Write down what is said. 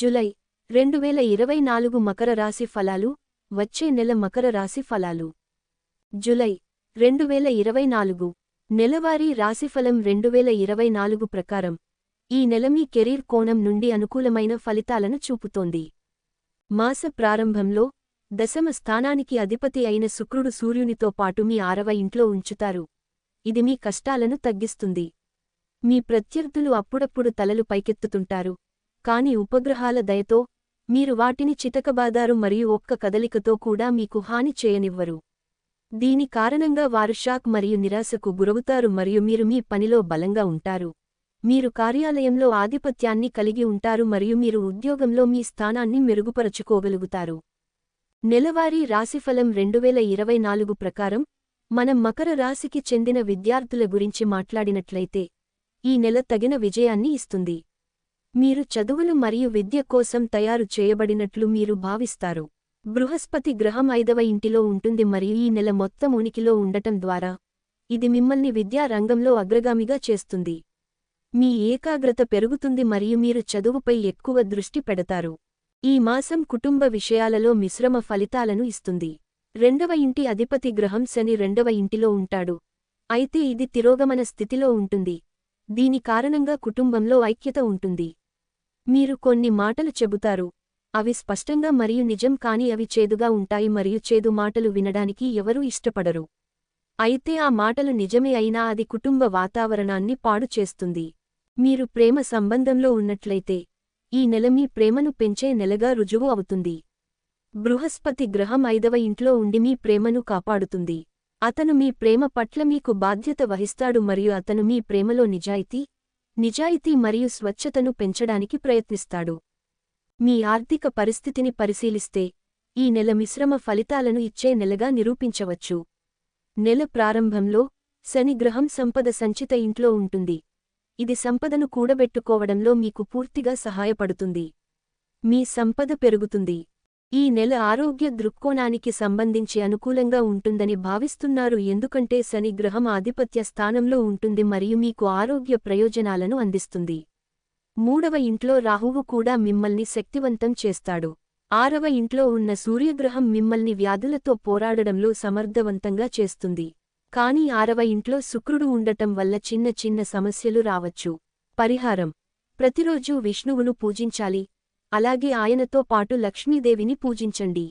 July రెండు వేల ఇరవై నాలుగు మకర రాశి ఫలాలు వచ్చే నెల మకర రాశి ఫలాలు. జులై రెండు వేల ఇరవై నాలుగు నెలవారీ రాశిఫలం రెండు వేల ఇరవై నాలుగు ప్రకారం. ఈ నెల మీ కెరీర్ కోణం నుండి అనుకూలమైన ఫలితాలను చూపుతోంది. మాస ప్రారంభంలో దశమ స్థానానికి అధిపతి అయిన శుక్రుడు సూర్యునితో పాటు మీ ఆరవ ఇంట్లో ఉంచుతారు. ఇది మీ కష్టాలను తగ్గిస్తుంది. మీ ప్రత్యర్థులు అప్పుడప్పుడు తలలు పైకెత్తుతుంటారు. కాని ఉపగ్రహాల దయతో మీరు వాటిని చితకబాదారు మరియు ఒక్క కదలికతో కూడా మీకు హాని చేయనివ్వరు. దీని కారణంగా వారు షాక్ మరియు నిరాశకు గురవుతారు మరియు మీరు మీ పనిలో బలంగా ఉంటారు. మీరు కార్యాలయంలో ఆధిపత్యాన్ని కలిగి ఉంటారు మరియు మీరు ఉద్యోగంలో మీ స్థానాన్ని మెరుగుపరచుకోగలుగుతారు. నెలవారీ రాశిఫలం రెండువేల ఇరవై నాలుగు ప్రకారం మనం మకర రాశికి చెందిన విద్యార్థుల గురించి మాట్లాడినట్లయితే ఈ నెల తగిన విజయాన్ని ఇస్తుంది. మీరు చదువులు మరియు విద్య కోసం తయారు చేయబడినట్లు మీరు భావిస్తారు. బృహస్పతి గ్రహం ఐదవ ఇంటిలో ఉంటుంది మరియు ఈ నెల మొత్తం ఉనికిలో ఉండటం ద్వారా ఇది మిమ్మల్ని విద్యా రంగంలో అగ్రగామిగా చేస్తుంది. మీ ఏకాగ్రత పెరుగుతుంది మరియు మీరు చదువుపై ఎక్కువ దృష్టి పెడతారు. ఈ మాసం కుటుంబ విషయాలలో మిశ్రమ ఫలితాలను ఇస్తుంది. రెండవ ఇంటి అధిపతి గ్రహం శని రెండవ ఇంటిలో ఉంటాడు. అయితే ఇది తిరోగమన స్థితిలో ఉంటుంది. దీని కారణంగా కుటుంబంలో ఐక్యత ఉంటుంది. మీరు కొన్ని మాటలు చెబుతారు. అవి స్పష్టంగా మరియు నిజం కాని అవి చేదుగా ఉంటాయి మరియు చేదు మాటలు వినడానికి ఎవరూ ఇష్టపడరు. అయితే ఆ మాటలు నిజమే అయినా అది కుటుంబ వాతావరణాన్ని పాడు చేస్తుంది. మీరు ప్రేమ సంబంధంలో ఉన్నట్లయితే ఈ నెల మీ ప్రేమను పెంచే నెలగా రుజువు అవుతుంది. బృహస్పతి గ్రహం ఐదవ ఇంట్లో ఉండి మీ ప్రేమను కాపాడుతుంది. అతను మీ ప్రేమ పట్ల మీకు బాధ్యత వహిస్తాడు మరియు అతను మీ ప్రేమలో నిజాయితీ నిజాయితీ మరియు స్వచ్ఛతను పెంచడానికి ప్రయత్నిస్తాడు. మీ ఆర్థిక పరిస్థితిని పరిశీలిస్తే ఈ నెల మిశ్రమ ఫలితాలను ఇచ్చే నెలగా నిరూపించవచ్చు. నెల ప్రారంభంలో శనిగ్రహం సంపద సంచిత ఇంట్లో ఉంటుంది. ఇది సంపదను కూడబెట్టుకోవడంలో మీకు పూర్తిగా సహాయపడుతుంది. మీ సంపద పెరుగుతుంది. ఈ నెల ఆరోగ్య దృక్కోణానికి సంబంధించి అనుకూలంగా ఉంటుందని భావిస్తున్నారు. ఎందుకంటే శని గ్రహం ఆధిపత్య స్థానంలో ఉంటుంది మరియు మీకు ఆరోగ్య ప్రయోజనాలను అందిస్తుంది. మూడవ ఇంట్లో రాహువు కూడా మిమ్మల్ని శక్తివంతం చేస్తాడు. ఆరవ ఇంట్లో ఉన్న సూర్యగ్రహం మిమ్మల్ని వ్యాధులతో పోరాడడంలో సమర్థవంతంగా చేస్తుంది. కానీ ఆరవ ఇంట్లో శుక్రుడు ఉండటం వల్ల చిన్న చిన్న సమస్యలు రావచ్చు. పరిహారం. ప్రతిరోజూ విష్ణువును పూజించాలి. అలాగే ఆయనతో పాటు లక్ష్మీదేవిని పూజించండి.